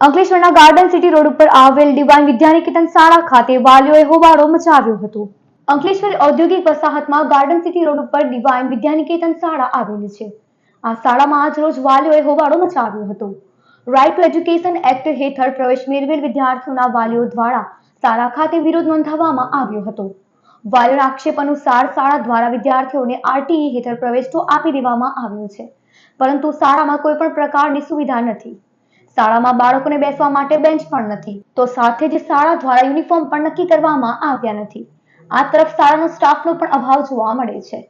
અંકલેશ્વરના garden city road ઉપર આવેલ ડિવાઇન વિદ્યાનિકેતન શાળા ખાતે વાલીઓએ હોબાળો મચાવ્યો હતો. અંકલેશ્વર ઔદ્યોગિક વસાહતમાં ગાર્ડન સિટી રોડ ઉપર ડિવાઇન વિદ્યાનિકેતન શાળા આવેલી છે. આ શાળામાં આજરોજ વાલીઓએ હોબાળો મચાવ્યો હતો. રાઇટ ટુ એજ્યુકેશન એક્ટ હેઠળ પ્રવેશ મેળવેલ વિદ્યાર્થીઓના વાલીઓ દ્વારા શાળા ખાતે વિરોધ નોંધાવવામાં આવ્યો હતો. વાલીઓના આક્ષેપ અનુસાર શાળા દ્વારા વિદ્યાર્થીઓને આરટીઈ હેઠળ પ્રવેશ તો આપી દેવામાં આવ્યો છે, પરંતુ શાળામાં કોઈ પણ પ્રકારની સુવિધા નથી. શાળામાં બાળકોને બેસવા માટે બેન્ચ પણ નથી. તો સાથે જ શાળા દ્વારા યુનિફોર્મ પણ નક્કી કરવામાં આવ્યા નથી. આ તરફ શાળાનો સ્ટાફનો પણ અભાવ જોવા મળે છે.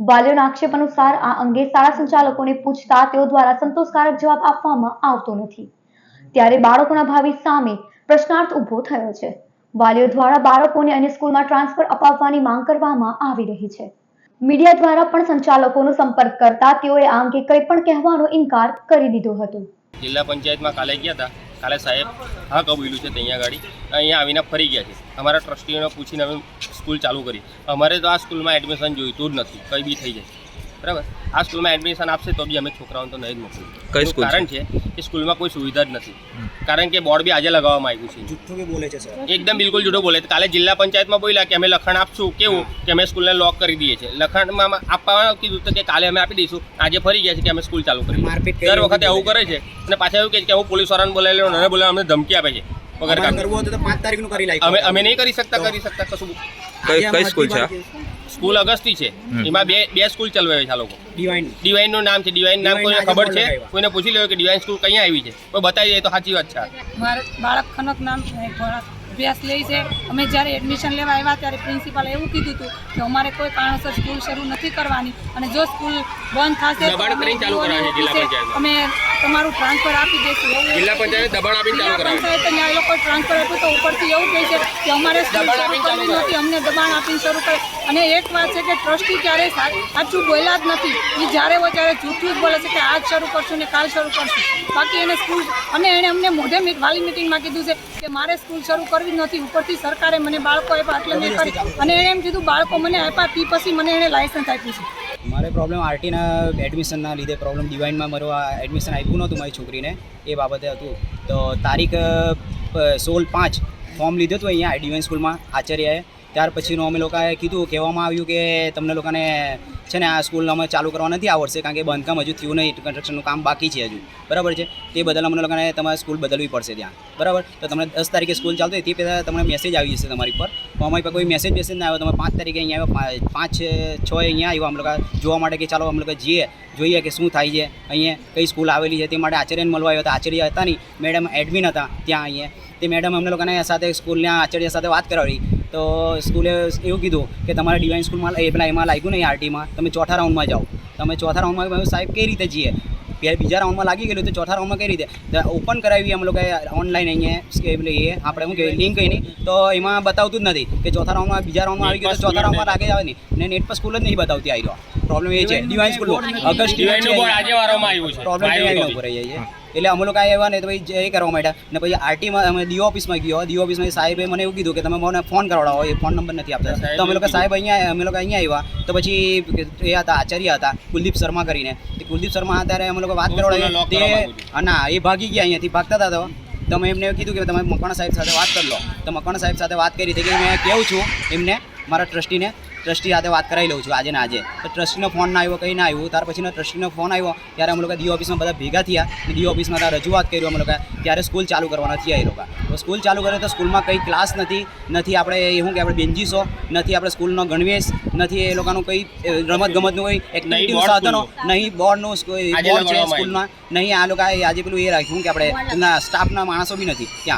વાલીઓના આક્ષેપ અનુસાર આ અંગે શાળા સંચાલકોને પૂછતા તેઓ દ્વારા સંતોષકારક જવાબ આપવામાં આવતો નથી. ત્યારે બાળકોના ભાવિ સામે પ્રશ્નાર્થ ઊભો થયો છે. વાલીઓ દ્વારા બાળકોને અન્ય સ્કૂલમાં ટ્રાન્સફર અપાવવાની માંગ કરવામાં આવી રહી છે. મીડિયા દ્વારા પણ સંચાલકોનો સંપર્ક કરતા તેઓએ આ અંગે કંઈ પણ કહેવાનો ઇનકાર કરી દીધો હતો. જિલ્લા પંચાયતમાં કાલે ગયા હતા. કાલે સાહેબ હા કબૂલ્યું છે ત્યાં ગાડી. અહીંયા આવીને ફરી ગયા છે. અમારા ટ્રસ્ટીઓને પૂછીને અમે સ્કૂલ ચાલુ કરી. અમારે તો આ સ્કૂલમાં એડમિશન જોઈતું જ નથી. કંઈ બી થઈ જાય. બરાબર? આ સ્કૂલમાં એડમિશન આપશે તો બી અમે છોકરાઓને તો નહીં જ મોકલું કઈ સ્કૂલ કારણ છે? કે સ્કૂલમાં કોઈ સુવિધા જ નથી. કારણ કે બોર્ડ બી આજે લગાવવામાં આવ્યું છે. જૂઠું બોલે છે સર. એકદમ બિલકુલ જુદો બોલે કાલે જિલ્લા પંચાયતમાં બોલ્યા કે અમે લખાણ આપશું. કેવું? કે અમે સ્કૂલને લોક કરી દઈએ છીએ. લખાણમાં આપવાનું કીધું તો કે કાલે અમે આપી દઈશું. આજે ફરી ગયા છે કે અમે સ્કૂલ ચાલુ કરી દર વખતે આવું કરે છે. અને પાછા એવું કહે છે કે હું પોલીસ વાળાને બોલાવી લઉં અને બોલાવી અમને ધમકી આપે છે. વગર કરવું હતું તો પાંચ તારીખનું કરી અમે અમે નહીં કરી શકતા કરી શકતા કશું. કઈ કઈ સ્કૂલ છે? સ્કૂલ અગસ્તી છે. એમાં બે બે સ્કૂલ ચલાવે છે આ લોકો. ડિવાઇન ડિવાઇનનું નામ છે ડિવાઇન નામ કોઈને ખબર છે? કોઈને પૂછી લેવું કે ડિવાઇન સ્કૂલ ક્યાં આવી છે? કોઈ બતાવી જાય તો સાચી વાત છે. બાળક ખનક નામ અભ્યાસ લે છે. અમે જ્યારે એડમિશન લેવા આવ્યા ત્યારે પ્રિન્સિપાલ એવું કીધું હતું કે અમારે કોઈ કારણસર સ્કૂલ શરૂ નથી કરવાની અને જો સ્કૂલ બંધ થશે અમે તમારું ટ્રાન્સફર આપી દઈશું. એવું જિલ્લા પંચાયત દબાણ આપીને ચાલુ પંચાયત. આ લોકો ટ્રાન્સફર આપ્યું તો ઉપરથી એવું કહે છે કે અમારે સ્કૂલ શરૂ કરવી નથી અમને દબાણ આપીને શરૂ કરે. અને એક વાત છે કે ટ્રસ્ટી ક્યારેય સાચું બોલ્યા જ નથી. એ જ્યારે હોય ત્યારે જૂઠું જ બોલે છે કે આજ શરૂ કરશું ને કાલ શરૂ કરશું. બાકી એને સ્કૂલ અને એણે અમને મોઢે વાલી મિટિંગમાં કીધું છે કે મારે સ્કૂલ શરૂ કરવી નથી ઉપરથી સરકારે મને બાળકો આપ્યા એટલે મેં કરી. અને એણે એમ કીધું, બાળકો મને આપ્યા, તે પછી મને એણે લાયસન્સ આપ્યું છે. મારે પ્રોબ્લેમ આરટીના એડમિશનના લીધે પ્રોબ્લેમ ડિવાઇનમાં મારું આ એડમિશન આપ્યું નહોતું મારી છોકરીને. એ બાબતે હતું. તો તારીખ સોળ પાંચ ફોર્મ લીધું હતું અહીંયા ડિવાઇન સ્કૂલમાં આચાર્યએ. ત્યાર પછીનું અમે લોકોએ કીધું, કહેવામાં આવ્યું કે તમને લોકોને છે ને આ સ્કૂલ અમે ચાલુ કરવા નથી આવડશે કારણ કે બાંધકામ હજુ થયું નહીં કન્સ્ટ્રક્શનનું કામ બાકી છે હજુ. બરાબર છે? તે બદલ અમને લોકોને તમારે સ્કૂલ બદલવી પડશે ત્યાં. બરાબર? તો તમને દસ તારીખે સ્કૂલ ચાલતી હતી પહેલાં તમને મેસેજ આવી જશે તમારી પર. તો અમારી પર કોઈ મેસેજ મેસેજ ના આવ્યો તમે પાંચ તારીખે અહીંયા આવ્યો પાંચ, છ અહીંયા આવ્યો. અમે લોકો જોવા માટે કે ચાલો, અમે લોકો જઈએ, જોઈએ કે શું થાય છે, અહીંયા કઈ સ્કૂલ આવેલી છે તે માટે આચાર્યને મળવા આવ્યો હતા. આચાર્ય હતા નહીં મેડમ એડમિન હતા ત્યાં અહીંયા. તે મેડમ અમને લોકોને સાથે સ્કૂલના આચાર્ય સાથે વાત કરાવી. તો સ્કૂલે એવું કીધું કે તમારે ડિવાઇન સ્કૂલમાં એ પેલા એમાં લાગ્યું નહીં આરટીમાં તમે ચોથા રાઉન્ડમાં જાઓ. તમે ચોથા રાઉન્ડમાં સાહેબ કઈ રીતે જઈએ બે- બીજા રાઉન્ડમાં લાગી ગયેલું તો ચોથા રાઉન્ડમાં કઈ રીતે? ઓપન કરાવી અમે લોકોએ ઓનલાઈન અહીંયા એ આપણે શું કહેવાય લિંક એની. તો એમાં બતાવતું જ નથી કે ચોથા રાઉન્ડમાં બીજા રાઉન્ડમાં આવી ગયો તો ચોથા રાઉન્ડમાં લાગે જ આવે નહીં. ને નેટ પર સ્કૂલ જ નહીં બતાવતી આવી રહ્યો પ્રોબ્લેમ એ છે. ડિવાઇન સ્કૂલ અગસ્ટ ડિવાઇનનું. બોર્ડ આજે વારવામાં આવ્યું છે. પ્રોબ્લેમ આવ્યું ઉપર રહી જાય એટલે અમે લોકો આવ્યા ને તો પછી એ કરવા માંડ્યા. ને પછી આરટીમાં અમે ડીઓ ઓફિસમાં ગયો. ડીઓ ઓફિસમાં સાહેબે મને એવું કીધું કે તમે મને ફોન કરાવડાવો. એ ફોન નંબર નથી આપતા. તો અમે લોકો સાહેબ અહીંયા અમે લોકો અહીંયા આવ્યા. તો પછી એ હતા આચાર્ય હતા કુલદીપ શર્મા કરીને. તે કુલદીપ શર્મા ત્યારે અમે લોકો વાત કરાવડાવી. તે ના એ ભાગી ગયા અહીંયાથી ભાગતા હતા તો. તો મેં એમને કીધું કે તમે મકવાણા સાહેબ સાથે વાત કરી લો. તો મકવાણા સાહેબ સાથે વાત કરી. હતી કે મેં કેવું છું એમને મારા ટ્રસ્ટીને ટ્રસ્ટી સાથે વાત કરાવી લઉં છું આજે ને આજે. તો ટ્રસ્ટીનો ફોન ના આવ્યો કંઈ ના આવ્યું. ત્યાર પછીનો ટ્રસ્ટીનો ફોન આવ્યો ત્યારે અમે લોકો ડી ઓફિસમાં બધા ભેગા થયા ડી ઓફિસમાં ત્યાં રજૂઆત કરી અમે લોકો ત્યારે સ્કૂલ ચાલુ કરવાના થયા એ લોકો. તો સ્કૂલ ચાલુ કરે તો સ્કૂલમાં કંઈ ક્લાસ નથી નથી આપણે એ શું કે આપણે બેન્જીસો નથી આપણે સ્કૂલનો ગણવેશ નથી એ લોકોનું કંઈ રમત ગમતનું કોઈ એક્ટિવિટી board સાધનો નહીં બોર્ડનું કોઈ બોર્ડ છે સ્કૂલમાં. નહીં આ લોકો આજે પેલું એ રાખ્યું કે આપણે સ્ટાફના માણસો બી નથી ત્યાં.